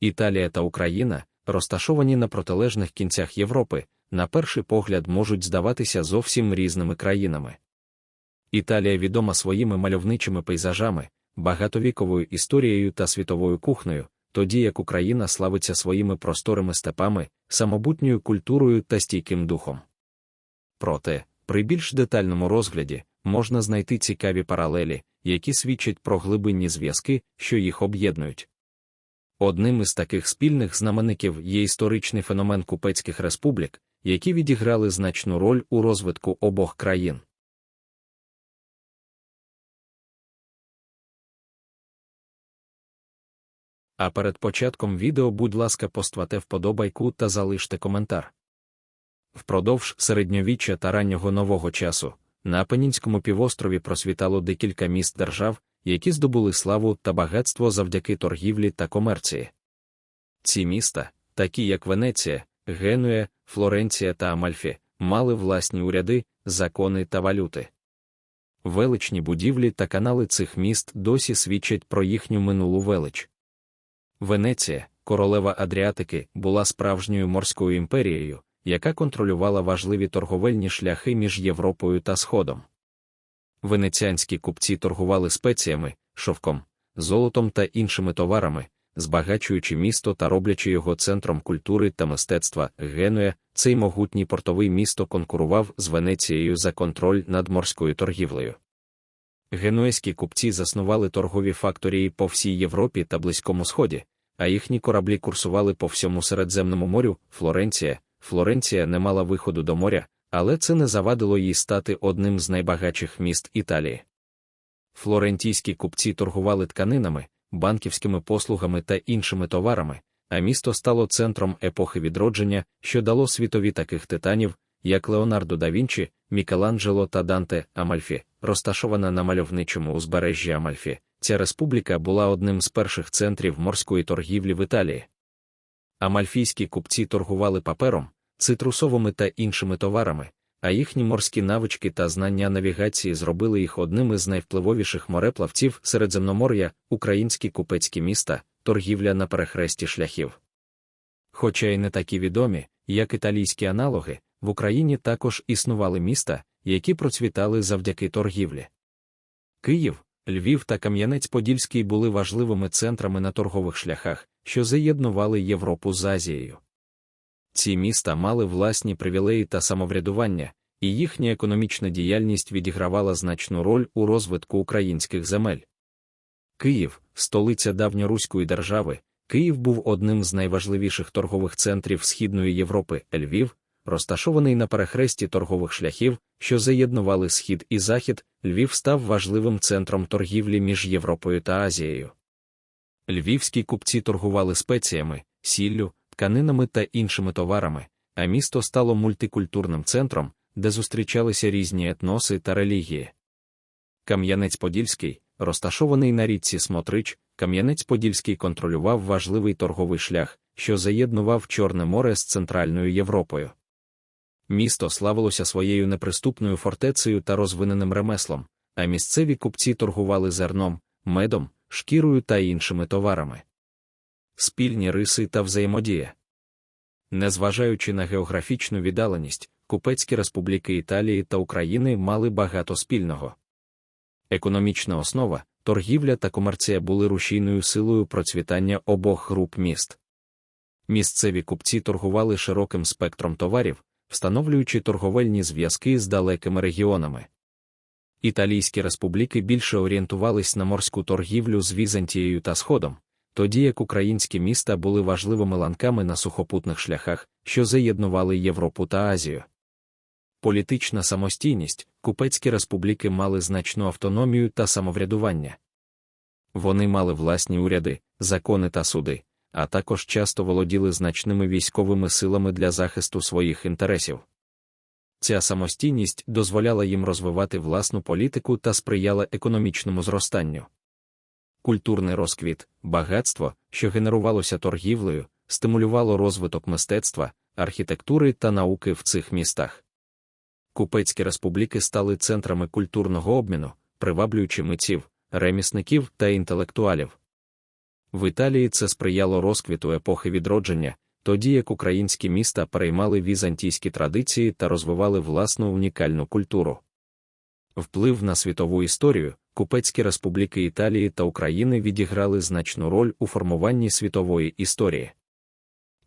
Італія та Україна, розташовані на протилежних кінцях Європи, на перший погляд можуть здаватися зовсім різними країнами. Італія відома своїми мальовничими пейзажами, багатовіковою історією та світовою кухнею, тоді як Україна славиться своїми просторими степами, самобутньою культурою та стійким духом. Проте, при більш детальному розгляді, можна знайти цікаві паралелі, які свідчать про глибинні зв'язки, що їх об'єднують. Одним із таких спільних знаменників є історичний феномен купецьких республік, які відіграли значну роль у розвитку обох країн. А перед початком відео, будь ласка, поставте вподобайку та залиште коментар. Впродовж середньовіччя та раннього нового часу на Апенінському півострові просвітало декілька міст держав, які здобули славу та багатство завдяки торгівлі та комерції. Ці міста, такі як Венеція, Генуя, Флоренція та Амальфі, мали власні уряди, закони та валюти. Величні будівлі та канали цих міст досі свідчать про їхню минулу велич. Венеція, королева Адріатики, була справжньою морською імперією, яка контролювала важливі торговельні шляхи між Європою та Сходом. Венеціанські купці торгували спеціями, шовком, золотом та іншими товарами, збагачуючи місто та роблячи його центром культури та мистецтва Генуя, цей могутній портовий місто конкурував з Венецією за контроль над морською торгівлею. Генуезькі купці заснували торгові факторії по всій Європі та Близькому Сході, а їхні кораблі курсували по всьому Середземному морю, Флоренція. Флоренція не мала виходу до моря, але це не завадило їй стати одним з найбагатших міст Італії. Флорентійські купці торгували тканинами, банківськими послугами та іншими товарами, а місто стало центром епохи відродження, що дало світові таких титанів, як Леонардо да Вінчі, Мікеланджело та Данте Амальфі, розташована на мальовничому узбережжі Амальфі. Ця республіка була одним з перших центрів морської торгівлі в Італії. Амальфійські купці торгували папером, цитрусовими та іншими товарами, а їхні морські навички та знання навігації зробили їх одним із найвпливовіших мореплавців Середземномор'я, українські купецькі міста, торгівля на перехресті шляхів. Хоча й не такі відомі, як італійські аналоги, в Україні також існували міста, які процвітали завдяки торгівлі. Київ, Львів та Кам'янець-Подільський були важливими центрами на торгових шляхах, що заєднували Європу з Азією. Ці міста мали власні привілеї та самоврядування, і їхня економічна діяльність відігравала значну роль у розвитку українських земель. Київ, столиця давньоруської держави, Київ був одним з найважливіших торгових центрів Східної Європи, Львів, розташований на перехресті торгових шляхів, що заєднували схід і захід, Львів став важливим центром торгівлі між Європою та Азією. Львівські купці торгували спеціями, сіллю, тканинами та іншими товарами, а місто стало мультикультурним центром, де зустрічалися різні етноси та релігії. Кам'янець-Подільський, розташований на річці Смотрич, Кам'янець-Подільський контролював важливий торговий шлях, що заєднував Чорне море з Центральною Європою. Місто славилося своєю неприступною фортецею та розвиненим ремеслом, а місцеві купці торгували зерном, медом, шкірою та іншими товарами. Спільні риси та взаємодія. Незважаючи на географічну віддаленість, купецькі республіки Італії та України мали багато спільного. Економічна основа, торгівля та комерція були рушійною силою процвітання обох груп міст. Місцеві купці торгували широким спектром товарів, встановлюючи торговельні зв'язки з далекими регіонами. Італійські республіки більше орієнтувались на морську торгівлю з Візантією та Сходом, тоді як українські міста були важливими ланками на сухопутних шляхах, що заєднували Європу та Азію. Політична самостійність, купецькі республіки мали значну автономію та самоврядування. Вони мали власні уряди, закони та суди, а також часто володіли значними військовими силами для захисту своїх інтересів. Ця самостійність дозволяла їм розвивати власну політику та сприяла економічному зростанню. Культурний розквіт, багатство, що генерувалося торгівлею, стимулювало розвиток мистецтва, архітектури та науки в цих містах. Купецькі республіки стали центрами культурного обміну, приваблюючи митців, ремісників та інтелектуалів. В Італії це сприяло розквіту епохи відродження, тоді як українські міста переймали візантійські традиції та розвивали власну унікальну культуру. Вплив на світову історію, купецькі республіки Італії та України відіграли значну роль у формуванні світової історії.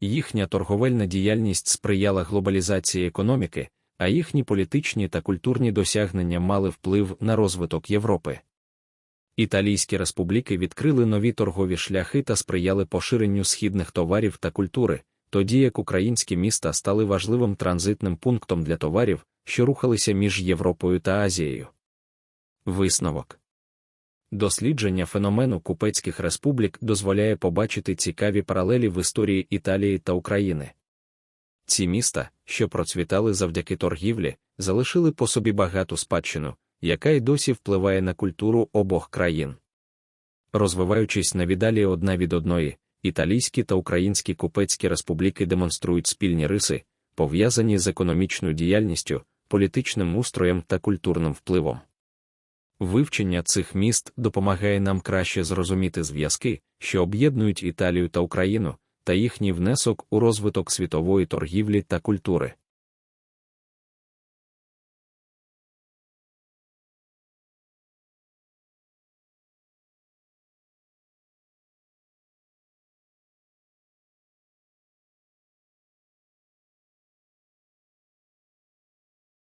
Їхня торговельна діяльність сприяла глобалізації економіки, а їхні політичні та культурні досягнення мали вплив на розвиток Європи. Італійські республіки відкрили нові торгові шляхи та сприяли поширенню східних товарів та культури, тоді як українські міста стали важливим транзитним пунктом для товарів, що рухалися між Європою та Азією. Висновок дослідження феномену купецьких республік дозволяє побачити цікаві паралелі в історії Італії та України. Ці міста, що процвітали завдяки торгівлі, залишили по собі багату спадщину, яка й досі впливає на культуру обох країн. Розвиваючись навідалі одна від одної, італійські та українські купецькі республіки демонструють спільні риси, пов'язані з економічною діяльністю, політичним устроєм та культурним впливом. Вивчення цих міст допомагає нам краще зрозуміти зв'язки, що об'єднують Італію та Україну, та їхній внесок у розвиток світової торгівлі та культури.